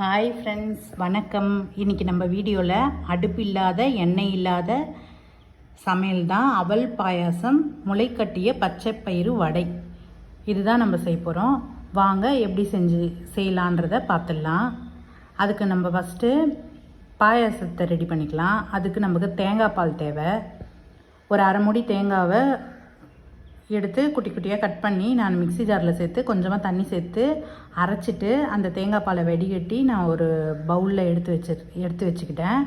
Hi friends வணக்கம். இன்றைக்கி நம்ம வீடியோவில் அடுப்பு இல்லாத எண்ணெய் இல்லாத சமையல் தான். அவல் பாயாசம் முளைக்கட்டிய பச்சை பயிறு வடை. இதுதான் நம்ம செய்ய போகிறோம் வாங்க எப்படி செஞ்சு செய்யலான்றத பார்த்துடலாம். அதுக்கு நம்ம ஃபஸ்ட்டு பாயாசத்தை ரெடி பண்ணிக்கலாம். அதுக்கு நமக்கு தேங்காய் பால் தேவை. ஒரு அரை மூடி தேங்காவை எடுத்து குட்டி குட்டியாக கட் பண்ணி நான் மிக்ஸி ஜாரில் சேர்த்து கொஞ்சமாக தண்ணி சேர்த்து அரைச்சிட்டு அந்த தேங்காய் பாலை வடிகட்டி நான் ஒரு பவுலில் எடுத்து வச்சு எடுத்து வச்சுக்கிட்டேன்.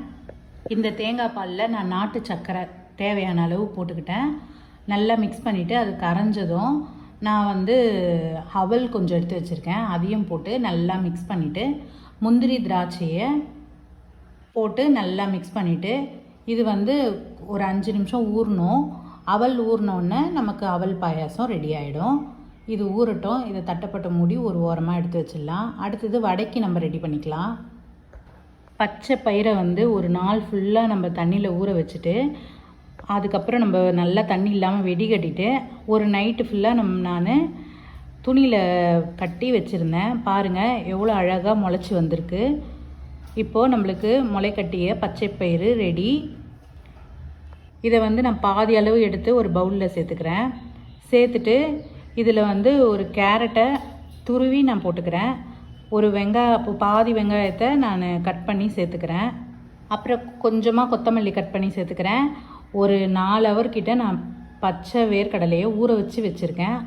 இந்த தேங்காய் பாலில் நான் நாட்டு சர்க்கரை தேவையான அளவு போட்டுக்கிட்டேன். நல்லா மிக்ஸ் பண்ணிவிட்டு அது கரைஞ்சதும் நான் வந்து அவல் கொஞ்சம் எடுத்து வச்சுருக்கேன். அதையும் போட்டு நல்லா மிக்ஸ் பண்ணிவிட்டு முந்திரி திராட்சையை போட்டு நல்லா மிக்ஸ் பண்ணிவிட்டு இது வந்து ஒரு அஞ்சு நிமிஷம் ஊறணும். அவல் ஊறினோடனே நமக்கு அவல் பாயாசம் ரெடி ஆகிடும் இது ஊறட்டும் இதை தட்டப்பட்ட மூடி ஒரு ஓரமாக எடுத்து வச்சிடலாம். அடுத்தது வடைக்கு நம்ம ரெடி பண்ணிக்கலாம். பச்சை பயிரை வந்து ஒரு நாள் ஃபுல்லாக நம்ம தண்ணியில் ஊற வச்சுட்டு அதுக்கப்புறம் நம்ம நல்லா தண்ணி இல்லாமல் வெடிகட்டிட்டு ஒரு நைட்டு ஃபுல்லாக நம் நான் துணியில் கட்டி வச்சுருந்தேன். பாருங்கள் எவ்வளோ அழகாக முளைச்சி வந்திருக்கு. இப்போது நம்மளுக்கு முளைக்கட்டிய பச்சை பயிறு ரெடி இதை வந்து நான் பாதி அளவு எடுத்து ஒரு பவுலில் சேர்த்துக்கிறேன். சேர்த்துட்டு இதில் வந்து ஒரு கேரட்டை துருவி நான் போட்டுக்கிறேன். ஒரு வெங்காய பாதி வெங்காயத்தை நான் கட் பண்ணி சேர்த்துக்கிறேன். அப்புறம் கொஞ்சமாக கொத்தமல்லி கட் பண்ணி சேர்த்துக்கிறேன். ஒரு நாலு ஹவர்கிட்ட நான் பச்சை வேர்க்கடலையை ஊற வச்சு வச்சுருக்கேன்.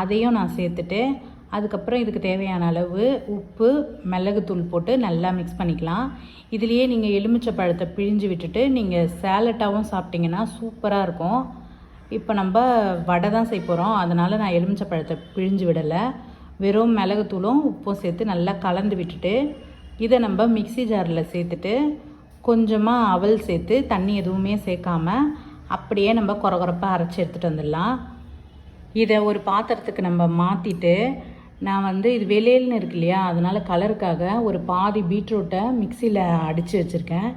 அதையும் நான் சேர்த்துட்டு அதுக்கப்புறம் இதுக்கு தேவையான அளவு உப்பு மிளகுத்தூள் போட்டு நல்லா மிக்ஸ் பண்ணிக்கலாம். இதுலேயே நீங்கள் எலுமிச்சை பழத்தை பிழிஞ்சு விட்டுட்டு நீங்கள் சேலட்டாகவும் சாப்பிட்டிங்கன்னா சூப்பராக இருக்கும். இப்போ நம்ம வடை தான் செய்ய போகிறோம் அதனால் நான் எலுமிச்சை பழத்தை பிழிஞ்சு விடலை. வெறும் மிளகுத்தூளும் உப்பும் சேர்த்து நல்லா கலந்து விட்டுட்டு இதை நம்ம மிக்ஸி ஜாரில் சேர்த்துட்டு கொஞ்சமாக அவல் சேர்த்து தண்ணி எதுவுமே சேர்க்காம அப்படியே நம்ம குறகுறப்பாக அரைச்சி எடுத்துகிட்டு வந்துடலாம். இதை ஒரு பாத்திரத்துக்கு நம்ம மாற்றிட்டு நான் வந்து இது வெளியில்னு இருக்கு இல்லையா அதனால் கலருக்காக ஒரு பாதி பீட்ரூட்டை மிக்சியில் அடித்து வச்சுருக்கேன்.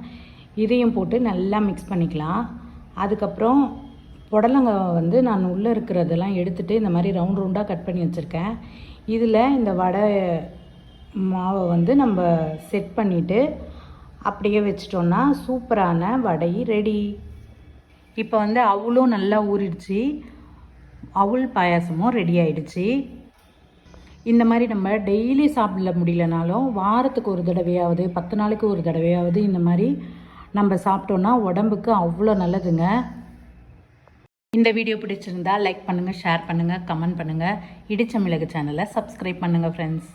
இதையும் போட்டு நல்லா மிக்ஸ் பண்ணிக்கலாம். அதுக்கப்புறம் புடலங்காய் வந்து நான் உள்ளே இருக்கிறதெல்லாம் எடுத்துகிட்டு இந்த மாதிரி ரவுண்ட் ரவுண்டாக கட் பண்ணி வச்சுருக்கேன். இதில் இந்த வடை மாவை வந்து நம்ம செட் பண்ணிவிட்டு அப்படியே வச்சிட்டோன்னா சூப்பரான வடை ரெடி இப்போ வந்து அவுளும் நல்லா ஊறிடுச்சு. அவுள் பாயாசமும் ரெடி ஆயிடுச்சு. இந்த மாதிரி நம்ம டெய்லி சாப்பிட முடியலனாலும் வாரத்துக்கு ஒரு தடவையாவது பத்து நாளைக்கு ஒரு தடவையாவது இந்த மாதிரி நம்ம சாப்பிட்டோன்னா உடம்புக்கு அவ்வளோ நல்லதுங்க. இந்த வீடியோ பிடிச்சிருந்தா லைக் பண்ணுங்கள் ஷேர் பண்ணுங்கள் கமெண்ட் பண்ணுங்கள் இடிச்ச மிளகு சேனலை சப்ஸ்கிரைப் பண்ணுங்கள் ஃப்ரெண்ட்ஸ்